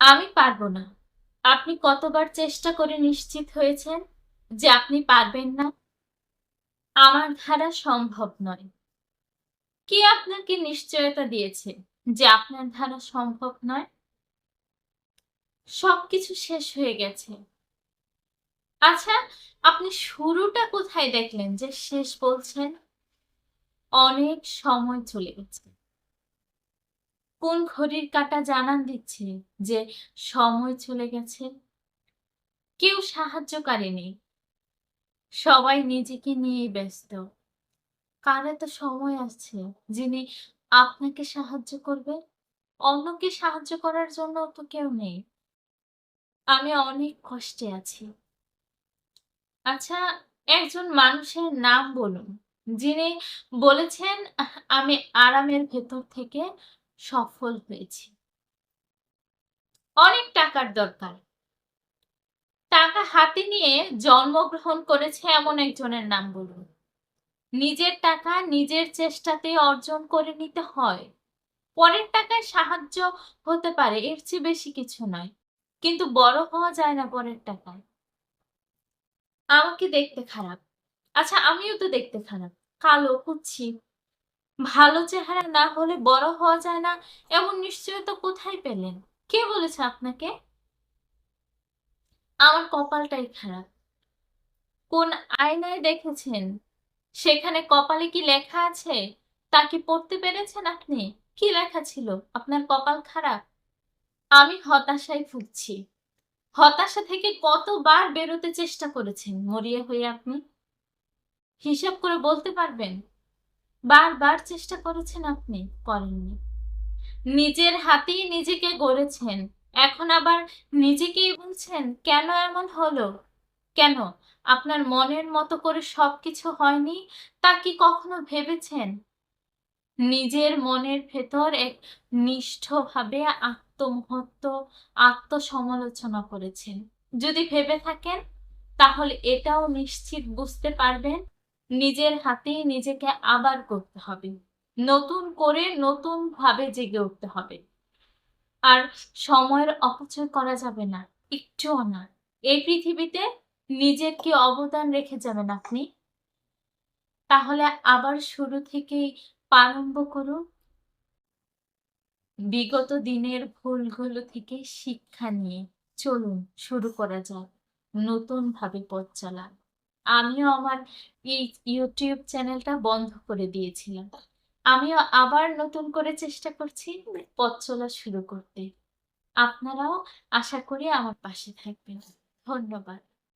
আমি পারব না। আপনি কতবার চেষ্টা করে নিশ্চিত হয়েছেন যে আপনি পারবেন না? আমার দ্বারা সম্ভব নয়। কে আপনাকে নিশ্চয়তা দিয়েছে যে আপনার দ্বারা সম্ভব নয়? সবকিছু শেষ হয়ে গেছে। আচ্ছা আপনি শুরুটা কোথায় দেখলেন যে শেষ বলছেন? অনেক সময় চলে গেছে। কোন ঘড়ির কাঁটা জানান দিচ্ছে যে সময় চলে গেছে? কেউ সাহায্যকারী নেই। সবাই নিজেকে নিয়ে ব্যস্ত। কারে তো সময় আছে, যিনি আপনাকে সাহায্য করবে। অন্যকে সাহায্য করার জন্য তো কেউ নেই। আমি অনেক কষ্টে আছি। আচ্ছা একজন মানুষের নাম বলুন, যিনি বলেছেন, আমি আরামের ভেতর থেকে সফল হয়েছি। অনেক টাকার দরকার। টাকা হাতে নিয়ে জন্মগ্রহণ করেছে এমন একজনের নাম বলুন। নিজের টাকা নিজের চেষ্টাতে অর্জন করে নিতে হয়। পরের টাকায় সাহায্য হতে পারে, এর চেয়ে বেশি কিছু নয়। কিন্তু বড় হওয়া যায় না পরের টাকায়। আমাকে দেখতে খারাপ। আচ্ছা আমিও তো দেখতে খারাপ। কালো, কুচ্ছি ভালো চেহারা না হলে বড় হওয়া যায় না, এমন নিশ্চয়তা কোথায় পেলেন? কে বলেছে আপনাকে? আমার কপালটাই খারাপ। কোন আয়নায় দেখেছেন? সেখানে কপালে কি লেখা আছে? তা কি পড়তে পেরেছেন আপনি? কি লেখা ছিল? আপনার কপাল খারাপ? আমি হতাশায় ভুগছি। হতাশা থেকে কতবার বেরোতে চেষ্টা করেছেন মরিয়া হয়ে আপনি? হিসাব করে বলতে পারবেন? বারবার চেষ্টা করেছেন আপনি, করেননি। নিজের হাতেই নিজেকে গড়েছেন, এখন আবার নিজেকেই বলছেন, কেন এমন হলো? কেন? আপনার মনের মতো করে সবকিছু হয়নি? তা কি কখনো ভেবেছেন? নিজের মনের ভেতর এক নিষ্ঠভাবে আত্মমহত্ব, আত্মসমালোচনা করেছেন। যদি ভেবে থাকেন, তাহলে এটাও নিশ্চিত বুঝতে পারবেন নিজের হাতেই নিজেকে আবার করতে হবে। নতুন করে নতুন ভাবে জেগে উঠতে হবে। আর সময়ের অপচয় করা যাবে না, একটুও না। এই পৃথিবীতে নিজের কি অবদান রেখে যাবেন আপনি। তাহলে আবার শুরু থেকেই প্রারম্ভ করুন। বিগত দিনের ভুলগুলো থেকে শিক্ষা নিয়ে চলুন, শুরু করা যাক। নতুন ভাবে পথ চলা। আমিও আমার এই ইউটিউব চ্যানেলটা বন্ধ করে দিয়েছিলাম। আমিও আবার নতুন করে চেষ্টা করছি পথ চলা শুরু করতে। আপনারাও আশা করি আমার পাশে থাকবেন। ধন্যবাদ।